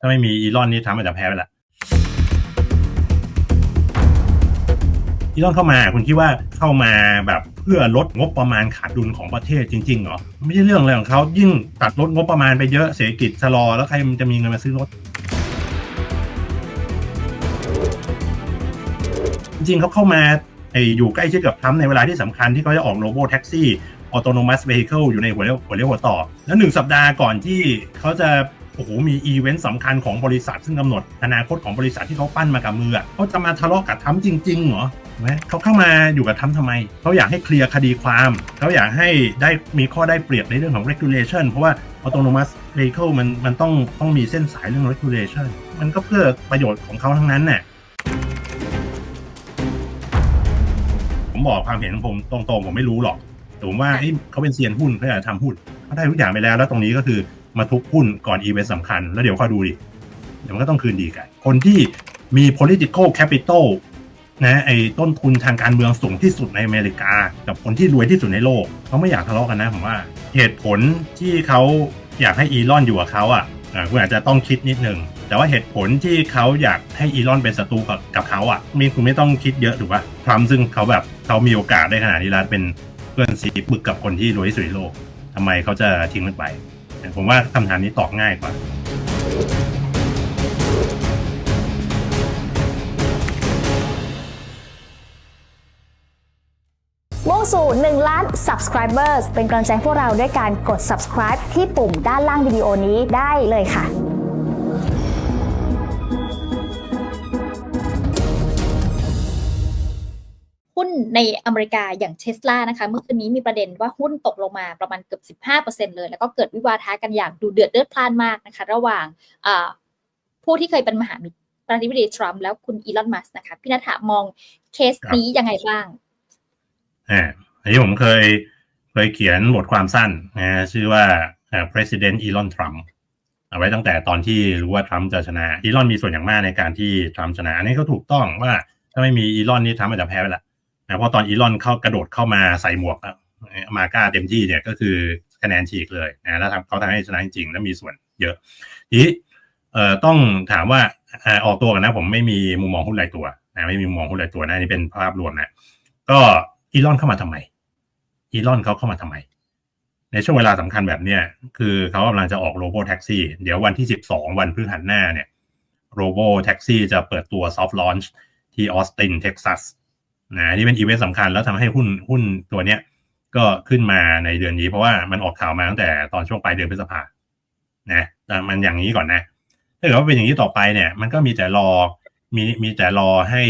ถ้าไม่มีอีลอนนี่ทำอาจจะแพ้ไปละอีลอนเข้ามาคุณคิดว่าเข้ามาแบบเพื่อลดงบประมาณขาดดุลของประเทศจริงๆเหรอไม่ใช่เรื่องอะไรของเขายิ่งตัดลดงบประมาณไปเยอะเศรษฐกิจชะลอแล้วใครมันจะมีเงินมาซื้อรถจริงๆเขาเข้ามาไออยู่ใกล้ชิดกับทรัมป์ในเวลาที่สำคัญที่เขาจะออกโรบอแท็กซี่ออโตโนมัสเว h ิเคิลอยู่ในหัวเรียวหัวเรียวหัวต่อ แล้วหนึ่งสัปดาห์ก่อนที่เขาจะ โอ้โหมีอีเวนต์สำคัญของบริษัทซึ่งกำหนดอนาคตของบริษัทที่เขาปั้นมากับมืออะเขาจะมาทะเลาะกับทรัมป์จริงๆเหรอเห็นไหมเขาเข้ามาอยู่กับทรัมป์ทำไมเขาอยากให้เคลียร์คดีความเขาอยากให้ได้มีข้อได้เปรียบในเรื่องของ regulation เพราะว่า autonomous vehicle มันมันต้องต้องมีเส้นสายเรื่อง regulation มันก็เพื่อประโยชน์ของเขาทั้งนั้นน่ะผมบอกความเห็นของผมตรงๆผมไม่รู้หรอกแต่ผมว่าเอ้ยเขาเป็นเซียนหุ้นเขาอยากจะทำหุ้นเขาได้ทุกอย่างไปแล้ว แล้วตรงนี้ก็คือ มาทุบหุ้นก่อนอีเวนต์สำคัญ แล้วเดี๋ยวค่อยดูดิ เดี๋ยวมันก็ต้องคืนดีกัน คนที่มี political capital นะไอ้ต้นทุนทางการเมืองสูงที่สุดในอเมริกา กับคนที่รวยที่สุดในโลกเขาไม่อยากทะเลาะกันนะผมว่าเหตุผลที่เขาอยากให้อีลอนอยู่กับเขาอะคุณอาจจะต้องคิดนิดนึงแต่ว่าเหตุผลที่เขาอยากให้อีลอนเป็นศัตรูกับกับเขาอะมีคุณไม่ต้องคิดเยอะถูกปะทรัมป์ซึ่งเขาแบบเขามีโอกาสได้ขนาดนี้แล้วเป็นเพื่อนสีปึกกับคนที่รวยที่สุดในโลกทำไมเขาจะทิ้งมันไป ผมว่าคำถามนี้ตอบง่ายกว่า มุ่งสู่ 1 ล้าน subscribers เป็นกำลังใจพวกเราด้วยการกด subscribe ที่ปุ่มด้านล่างวิดีโอนี้ได้เลยค่ะ หุ้นในอเมริกาอย่างเทสลานะคะ เมื่อคืนนี้มีประเด็นว่าหุ้นตกลงมาประมาณเกือบ 15%เลย แล้วก็เกิดวิวาทะกันอย่างดูเดือดเลือดพล่านมากนะคะ ระหว่างอ่าผู้ที่เคยเป็นมหามิตรประธานาธิบดีทรัมป์แล้วคุณอีลอนมัสนะคะ พี่นัฐามองเคสนี้ยังไงบ้างอ่าอันนี้ผมเคยเคยเขียนบทความสั้นนะชื่อว่าเอ่อ President Elon Trump เอาไว้ตั้งแต่ตอนที่รู้ว่าทรัมป์จะชนะอีลอนมีส่วนอย่างมากในการที่ทรัมป์ชนะ อันนี้ก็ถูกต้องว่าถ้าไม่มีอีลอนนี่ทรัมป์อาจจะแพ้ไปละ นะเพราะตอนอีลอนเข้ากระโดดเข้ามาใส่หมวกอมาก้าเต็มที่เนี่ยก็คือคะแนนฉีกเลยนะแล้วทำเขาทำให้ชนะจริงๆและมีส่วนเยอะ ทีนี้เอ่อต้องถามว่าออกตัวกันนะ ผมไม่มีมุมมองหุ้นรายตัวนะไม่มีมุมมองหุ้นรายตัวนะนี่เป็นภาพรวมนะก็อีลอนเข้ามาทำไมอีลอนเขาเข้ามาทำไม ในช่วงเวลาสำคัญแบบเนี้ยคือเขากำลังจะออกโรบอแท็กซี่เดี๋ยววันที่ 12 วันพฤหัสหน้าเนี่ยโรบอแท็กซี่จะเปิดตัวซอฟต์ลอนช์ที่ออสตินเท็กซัส นะนี่เป็นอีเวนต์สำคัญแล้วทำให้หุ้นหุ้นตัวเนี้ย ก็ขึ้นมาในเดือนนี้ เพราะว่ามันออกข่าวมาตั้งแต่ตอนช่วงปลายเดือนพฤษภานะแต่มันอย่างนี้ก่อนนะ ถ้าเกิดว่าเป็นอย่างนี้ต่อไปเนี่ย มันก็มีแต่รอมีมีแต่รอให้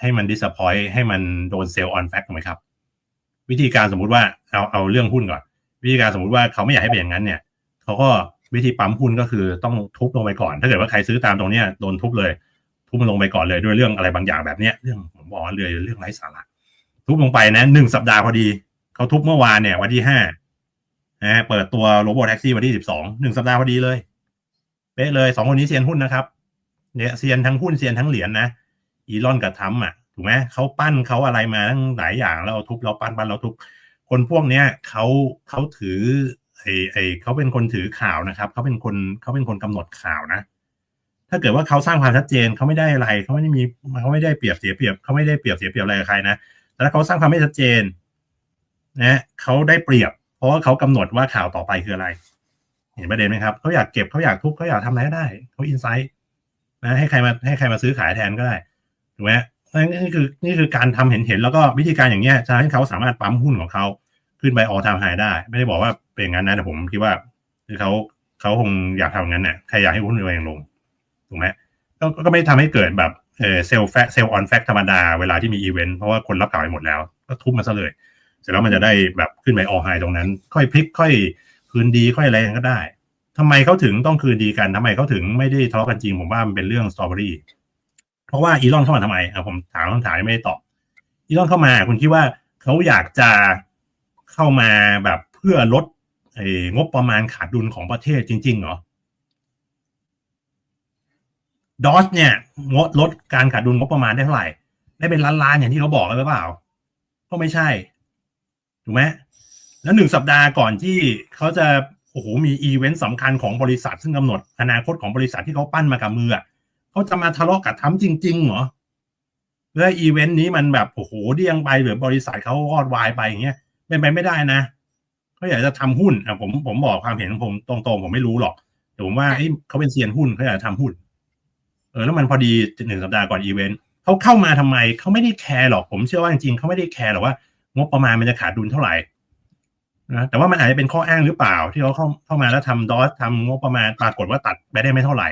ให้มัน disappoint ให้มันโดนเซลล์ on fact ถูกไหมครับ วิธีการสมมุติว่าเอาเอาเรื่องหุ้นก่อน วิธีการสมมุติว่าเขาไม่อยากให้เป็นอย่างนั้นเนี่ยเขาก็วิธีปั๊มหุ้นก็คือต้องทุบลงไปก่อน ถ้าเกิดว่าใครซื้อตามตรงเนี้ยโดนทุบเลย ทุบมันลงไปก่อนเลยด้วยเรื่องอะไรบางอย่างแบบเนี้ยเรื่องผมบอกว่าเลยเรื่องไร้สาระทุบลงไปนะหนึ่งสัปดาห์พอดีเขาทุบเมื่อวานเนี่ย วันที่ห้านะเปิดตัวโรบอแท็กซี่วันที่สิบสองหนึ่งสัปดาห์พอดีเลยเป๊ะเลยสองคนนี้เซียนหุ้นนะครับเนี่ยเซียนทั้งหุ้นเซียนทั้งเหรียญนะอีลอนกับทัมอะถูกไหมเขาปั้นเขาอะไรมาทั้งหลายอย่างแล้วเอาทุบเราปั้นปั้นเราทุบคนพวกเนี้ยเขาเขาถือไอไอเขาเป็นคนถือข่าวนะครับเขาเป็นคนเขาเป็นคนกำหนดข่าวนะ ถ้าเกิดว่าเขาสร้างความชัดเจนเขาไม่ได้อะไรเขาไม่ได้มีเขาไม่ได้เปรียบเสียเปรียบเขาไม่ได้เปรียบเสียเปรียบอะไรกับใครนะแต่ถ้าเขาสร้างความไม่ชัดเจนนะเขาได้เปรียบ เพราะว่าเขากำหนดว่าข่าวต่อไปคืออะไร เห็นประเด็นไหมครับเขาอยากเก็บเขาอยากทุบเขาอยากทำอะไรก็ได้เขาอินไซต์นะให้ใครมาให้ใครมาซื้อขายแทนก็ได้ถูกไหมนี่คือนี่คือการทำเห็นเห็นแล้วก็วิธีการอย่างเงี้ยจะให้เขาสามารถปั๊มหุ้นของเขาขึ้นไปออทามไฮได้ ไม่ได้บอกว่าเป็นอย่างนั้นนะแต่ผมคิดว่า คือเขาเขาคงอยากทำอย่างั้นเนี่ยใครอยากให้หุ้นตัวเองลง ถูกไหมก็ก็ไม่ทำให้เกิดแบบเซลแฟเซลออนแฟกธรรมดาเวลาที่มีอีเวนต์เพราะว่าคนรับข่าวไปหมดแล้ว ก็ทุบมันซะเลย เสร็จแล้วมันจะได้แบบขึ้นไปออไฮตรงนั้น ค่อยพลิกค่อยคืนดีค่อยอะไรกันก็ได้ทำไมเขาถึงต้องคืนดีกันทำไมเขาถึงไม่ได้ทะเลาะกันจริงผมว่ามันเป็นเรื่องสตรอเบอรี่เพราะว่าอีลอนเข้ามาทำไมอะผมถามคำถามไม่ได้ตอบอีลอนเข้ามาคุณคิดว่าเขาอยากจะเข้ามาแบบเพื่อลดงบประมาณขาดดุลของประเทศจริงๆเหรอ ดอสเนี่ยงดลดการขาดดุลงบประมาณได้เท่าไหร่ ได้เป็นล้านๆอย่างที่เขาบอกแล้วหรือเปล่า ก็ไม่ใช่ ถูกไหมแล้วหนึ่งสัปดาห์ก่อนที่เขาจะโอ้โหมีอีเวนต์สำคัญของบริษัท ซึ่งกำหนดอนาคตของบริษัทที่เขาปั้นมากับมือเขาจะมาทะเลาะกับทำจริงๆเหรอเพื่ออีเวนต์นี้มันแบบโอ้โหเดี่ยงไปหรือบริษัทเขาวอดวายไปอย่างเงี้ยเป็นไปไม่ได้นะเขาอยากจะทำหุ้นอะผมผมบอกความเห็นของผมตรงๆผมไม่รู้หรอกแต่ผมว่าเอ้ยเขาเป็นเซียนหุ้นเขาอยากจะทำหุ้น เออแล้วมันพอดีหนึ่งสัปดาห์ก่อนอีเวนต์เขาเข้ามาทำไมเขาไม่ได้แคร์หรอกผมเชื่อว่าจริงๆเขาไม่ได้แคร์หรอกว่างบประมาณมันจะขาดดุลเท่าไหร่นะแต่ว่ามันอาจจะเป็นข้ออ้างหรือเปล่า ที่เขาเข้าเข้ามาแล้วทำดอสทำงบประมาณปรากฏว่าตัดไปได้ไม่เท่าไหร่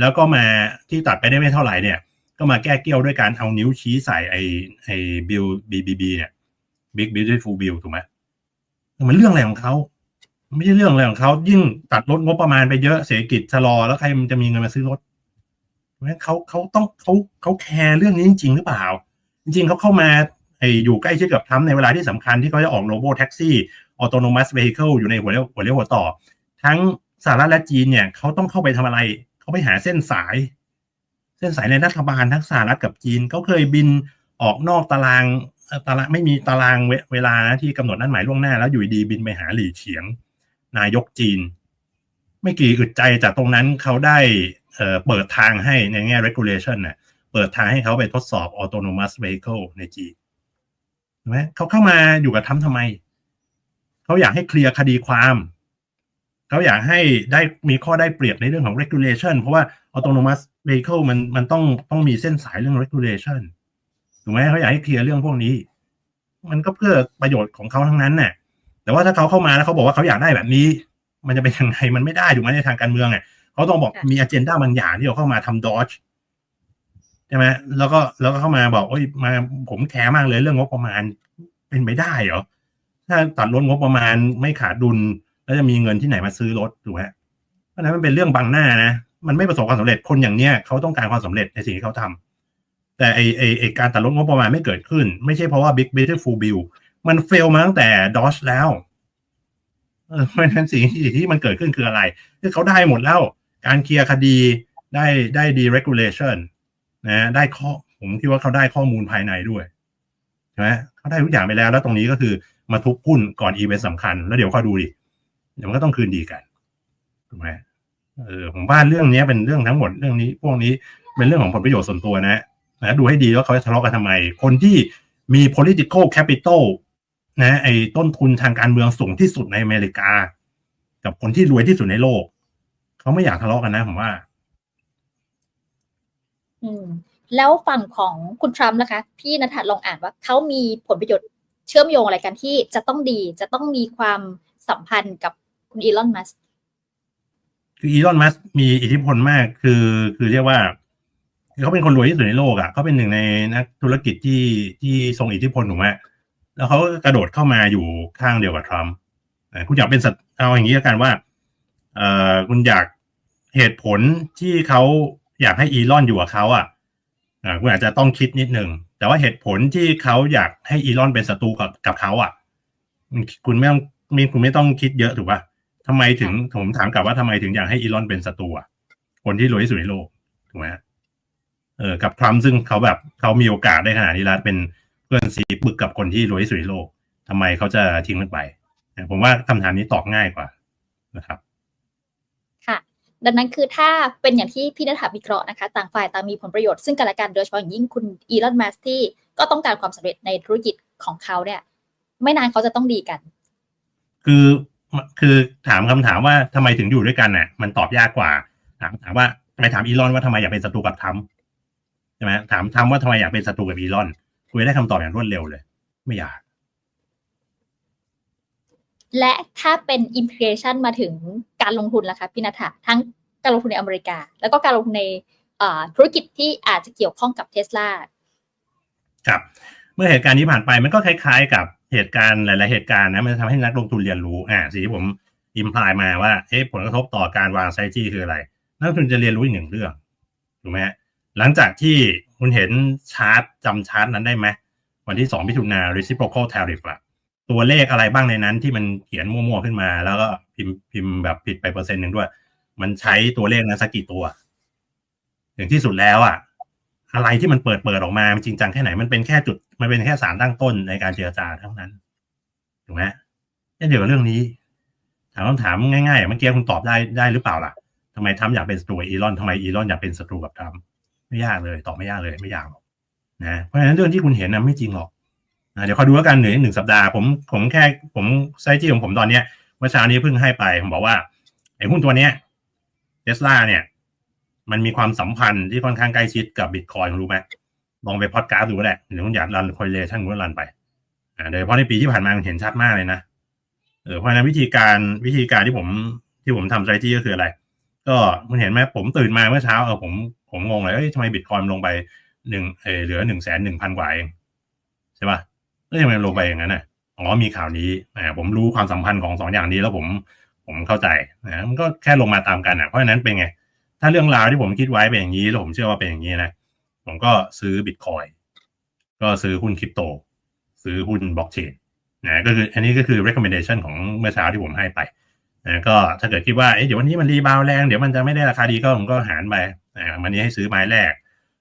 แล้วก็มาที่ตัดไปได้ไม่เท่าไหร่เนี่ย ก็มาแก้เกี้ยวด้วยการเอานิ้วชี้ใส่ไอไอบิลบีบีบีเนี่ยบิ๊กบิวตี้ฟูบิลถูกไหมมันเรื่องอะไรของเขาไม่ใช่เรื่องอะไรของเขายิ่งตัดลดงบประมาณไปเยอะเศรษฐกิจชะลอแล้วใครมันจะมีเงินมาซื้อรถ เพราะงั้นเขาเขาต้องเขาเขาแคร์เรื่องนี้จริง ๆ หรือเปล่า จริง ๆเขาเข้ามาไออยู่ใกล้ชิดกับทรัมป์ในเวลาที่สำคัญที่เขาจะออกโรบอทแท็กซี่ออโตโนมัสเวิเคิลอยู่ในหัวเรียวหัวเรียวหัวต่อ ทั้งสหรัฐและจีนเนี่ยเขาต้องเข้าไปทำอะไร เขาไปหาเส้นสาย เส้นสายในรัฐบาลทั้งสหรัฐกับจีนเขาเคยบินออกนอกตารางตารางไม่มีตารางเวเวลานะที่กำหนดนัดหมายล่วงหน้าแล้วอยู่ดีบินไปหาหลี่เฉียง นายกจีน ไม่กี่อึดใจจากตรงนั้นเขาได้ เอ่อเปิดทางให้ในแง่ regulation น่ะเปิดทางให้เขาไปทดสอบ autonomous vehicle ในจีนเห็นไหมเขาเข้ามาอยู่กับทำทำไม เขาอยากให้เคลียร์คดีความ เขาอยากให้ได้มีข้อได้เปรียบในเรื่องของ regulation เพราะว่า autonomous vehicle มันมันต้องต้องมีเส้นสายเรื่อง regulation ถูกไหมเขาอยากให้เคลียร์เรื่องพวกนี้ มันก็เพื่อประโยชน์ของเขาทั้งนั้นน่ะ แต่ว่าถ้าเขาเข้ามาแล้วเขาบอกว่าเขาอยากได้แบบนี้ มันจะเป็นยังไงมันไม่ได้ถูกไหมในทางการเมืองอะ เขาต้องบอกมีอ g e n d a บางอย่างที่เขาเข้ามาทำดอ e ใช่ไหมแล้วก็แล้วก็เข้ามาบอกโอ้ยมาผมแคร์มากเลยเรื่องงบประมาณเป็นไม่ได้เหรอถ้าตัดลดงบประมาณไม่ขาดดุล แล้วจะมีเงินที่ไหนมาซื้อรถถูกไหมเพราะฉะนั้นมันเป็นเรื่องบังหน้านะมันไม่ประสบความสำเร็จคนอย่างเนี้ยเขาต้องการความสำเร็จในสิ่งที่เขาทำแต่ไอไอไอการตัดลดงบประมาณไม่เกิดขึ้น ไม่ใช่เพราะว่า Big Beautiful Bill มันเฟลมาตั้งแต่ดอ e แล้วเออเพราะฉะนั้นสิ่งที่ที่มันเกิดขึ้นคืออะไร คือเขาได้หมดแล้ว การเคลียร์คดีได้ได้ deregulation นะได้ข้อผมคิดว่าเขาได้ข้อมูลภายในด้วยใช่ไหมเขาได้ทุกอย่างไปแล้ว แล้วตรงนี้ก็คือมาทุบหุ้นก่อนอีเวนต์สำคัญ แล้วเดี๋ยวเขาดูดิเดี๋ยวมันก็ต้องคืนดีกันถูกไหมเออผมว่าเรื่องนี้เป็นเรื่องทั้งหมดเรื่องนี้ พวกนี้เป็นเรื่องของผลประโยชน์ส่วนตัวนะนะดูให้ดีว่าเขาจะทะเลาะกันทำไม คนที่มี political capital นะไอ้ต้นทุนทางการเมืองสูงที่สุดในอเมริกา กับคนที่รวยที่สุดในโลก เขาไม่อยากทะเลาะกันนะผมว่า อืม แล้วฝั่งของคุณทรัมป์นะคะ พี่นัทลองอ่านว่าเขามีผลประโยชน์เชื่อมโยงอะไรกันที่จะต้องดี จะต้องมีความสัมพันธ์กับคุณอีลอนมัสคืออีลอนมัสมีอิทธิพลมากคือคือเรียกว่าเขาเป็นคนรวยที่สุดในโลกอะเขาเป็นหนึ่งในนักธุรกิจที่ที่ทรงอิทธิพลถูกไหมแล้วเขาก็กระโดดเข้ามาอยู่ข้างเดียวกับทรัมป์คุณอยากเป็นสัตเอาอย่างนี้กันว่า เอ่อคุณอยากเหตุผลที่เขาอยากให้อีลอนอยู่กับเขาอะคุณอาจจะต้องคิดนิดหนึ่งแต่ว่าเหตุผลที่เขาอยากให้อีลอนเป็นศัตรูกับกับเขาอะ คุณไม่ต้องมีคุณไม่ต้องคิดเยอะถูกป่ะทำไมถึงผมถามกลับว่าทำไมถึงอยากให้อีลอนเป็นศัตรูอะคนที่รวยที่สุดในโลกถูกไหมเออกับทรัมป์ซึ่งเขาแบบเขามีโอกาสได้ขนาดนี้แล้วเป็นเพื่อนสีปึกกับคนที่รวยที่สุดในโลกทำไมเขาจะทิ้งมันไป ผมว่าคำถามนี้ตอบง่ายกว่านะครับ ดังนั้นคือถ้าเป็นอย่างที่พี่นัทวิเคราะห์นะคะ ต่างฝ่ายต่างมีผลประโยชน์ซึ่งกันและกันโดยเฉพาะอย่างยิ่งคุณอีลอนมัสที่ก็ต้องการความสำเร็จในธุรกิจของเขาเนี่ย ไม่นานเขาจะต้องดีกัน คือคือถามคำถามว่าทำไมถึงอยู่ด้วยกันน่ะ มันตอบยากกว่า ถามถามว่าไปถามอีลอนว่าทำไมอยากเป็นศัตรูกับทรัมป์ใช่ไหมถามทรัมป์ว่าทำไมอยากเป็นศัตรูกับอีลอนคุยได้คำตอบอย่างรวดเร็วเลย ไม่อยาก และถ้าเป็น implication มาถึง การลงทุนล่ะคะพี่นัททั้งการลงทุนในอเมริกา แล้วก็การลงทุนในธุรกิจที่อาจจะเกี่ยวข้องกับเทสลาครับเมื่อเหตุการณ์นี้ผ่านไปมันก็คล้ายๆ กับเหตุการณ์หลาย ๆ เหตุการณ์นะมันทำให้นักลงทุนเรียนรู้อ่าสิ่งที่ผมอิมพลายมาว่าเอ๊ะผลกระทบต่อการวางไซจี้คืออะไร นักลงทุนจะเรียนรู้อีกหนึ่งเรื่องถูกไหมหลังจากที่คุณเห็นชาร์ตจำชาร์ตนั้นได้ไหมวันที่สองมิถุนา reciprocal tariff อะ ตัวเลขอะไรบ้างในนั้นที่มันเขียนมั่วๆขึ้นมา แล้วก็พิมพ์พิมพ์แบบผิดไปเปอร์เซ็นต์หนึ่งด้วย มันใช้ตัวเลขนั้นสักกี่ตัว อย่างที่สุดแล้วอะอะไรที่มันเปิดเปิดออกมา มันจริงจังแค่ไหนมันเป็นแค่จุด มันเป็นแค่สารตั้งต้นในการเจรจาเท่านั้นถูกไหมเช่เดี๋ยวกับเรื่องนี้ถามคำถามง่ายๆเมื่อกี้คุณตอบได้ได้หรือเปล่าล่ะทำไมทรัมป์อยากเป็นศัตรูอีลอนทำไมอีลอนอยากเป็นศัตรูกับทรัมป์ไม่ยากเลย ตอบไม่ยากเลยไม่ยากหรอกนะเพราะฉะนั้นเรื่องที่คุณเห็นนะไม่จริงหรอก เดี๋ยวคอยดูแล้วกันหนึ่งหนึ่งสัปดาห์ผมผมแค่ผมไซที่ของผมตอนเนี้ยเมื่อเช้านี้เพิ่งให้ไป ผมบอกว่าไอ้หุ้นตัวเนี้ยเทสลาเนี่ย มันมีความสัมพันธ์ที่ค่อนข้างใกล้ชิดกับบิตคอยรู้ไหมลองไปพอดการ์ดดูก็ได้หรือคุณอยากรันคอ r e l a t i o n คุณก็รันไปอ่าโดยเฉพาะในปีที่ผ่านมามันเห็นชัดมากเลยนะเออเพราะนั้นวิธีการวิธีการที่ผมที่ผมทำ strategy ก็คืออะไร ก็คุณเห็นไหมผมตื่นมาเมื่อเช้าเออผมผมงงเลยเอ้ยทำไมบิตคอยลงไปหนึ่งเออเหลือหนึ่งแสนหนึ่งพันกว่าเองใช่ป่ะ แล้วทำไมมันลงไปอย่างนั้นน่ะอ๋อมีข่าวนี้อ่าผมรู้ความสัมพันธ์ของสองอย่างนี้แล้วผมผมเข้าใจนะมันก็แค่ลงมาตามกันอะเพราะฉะนั้นเป็นไง ถ้าเรื่องราวที่ผมคิดไว้เป็นอย่างนี้แล้วผมเชื่อว่าเป็นอย่างนี้นะผมก็ซื้อบิตคอยก็ซื้อหุ้นคริปโต ซื้อหุ้นบล็อกเชนนะก็คืออันนี้ก็คือ recommendation ของเมื่อเช้าที่ผมให้ไปนะก็ถ้าเกิดคิดว่าเอ๊ะเดี๋ยววันนี้มันรีบาวแรงเดี๋ยวมันจะไม่ได้ราคาดีก็ผมก็หารไปอ่าวันนี้ให้ซื้อไม้แรก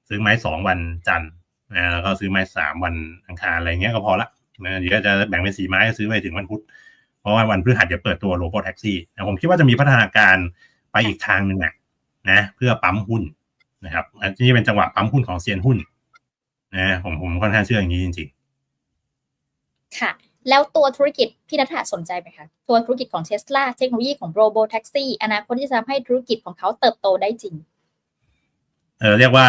ซื้อไม้สองวันจันทร์ นะแล้วก็ซื้อไม้สามวันอังคารอะไรเงี้ยก็พอละนะเดี๋ยวจะแบ่งเป็นสี่ไม้ซื้อไปถึงวันพุธเพราะว่าวันพฤหัสเดี๋ยวเปิดตัวโรบอทแท็กซี่นะผมคิดว่าจะมีพัฒนาการไปอีกทางหนึ่งอะนะเพื่อปั๊มหุ้นนะครับ อันนี้เป็นจังหวะปั๊มหุ้นของเซียนหุ้นนะผมผมค่อนข้างเชื่ออย่างนี้จริงค่ะ แล้วตัวธุรกิจพี่นัทธาสนใจไหมคะ ตัวธุรกิจของเทสลาเทคโนโลยีของโรบอทแท็กซี่อนาคตที่จะทำให้ธุรกิจของเขาเติบโตได้จริงๆเออเรียกว่า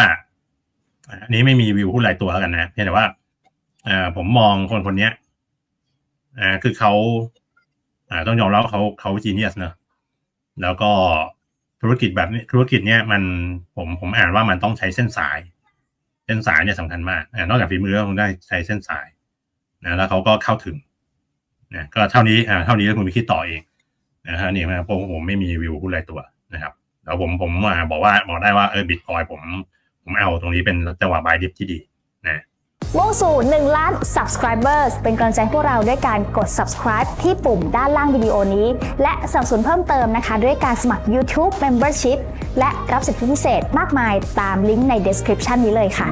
อันนี้ไม่มีวิวหุ้นรายตัวแล้วกันนะเพียงแต่ว่าเออผมมองคนคนเนี้ยอ่าคือเขาอ่าต้องยอมรับว่าเขาเขาจีเนียสเนอะแล้วก็ธุรกิจแบบนี้ธุรกิจเนี้ยมันผมผมอ่านว่ามันต้องใช้เส้นสาย เส้นสายเนี่ยสำคัญมากอนอกจากฝีมือแล้วคงได้ใช้เส้นสายนะแล้วเขาก็เข้าถึงนะก็เท่านี้อ่าเท่านี้แล้วคุณไปคิดต่อเองนะฮะนี่นะผมผมไม่มีวิวหุ้นรายตัวนะครับแล้วผมผมอ่าบอกว่าบอกได้ว่าเออบิตคอยผม ผมเอาตรงนี้เป็นจังหวะบายดิฟที่ดีนะมุ่งสู่1ล้าน subscribers เป็นกำลังใจพวกเราด้วยการกด subscribe ที่ปุ่มด้านล่างวิดีโอนี้ และสนับสนุนเพิ่มเติมนะคะ ด้วยการสมัคร YouTube Membership และรับสิทธิพิเศษมากมายตามลิงก์ใน description นี้เลยค่ะ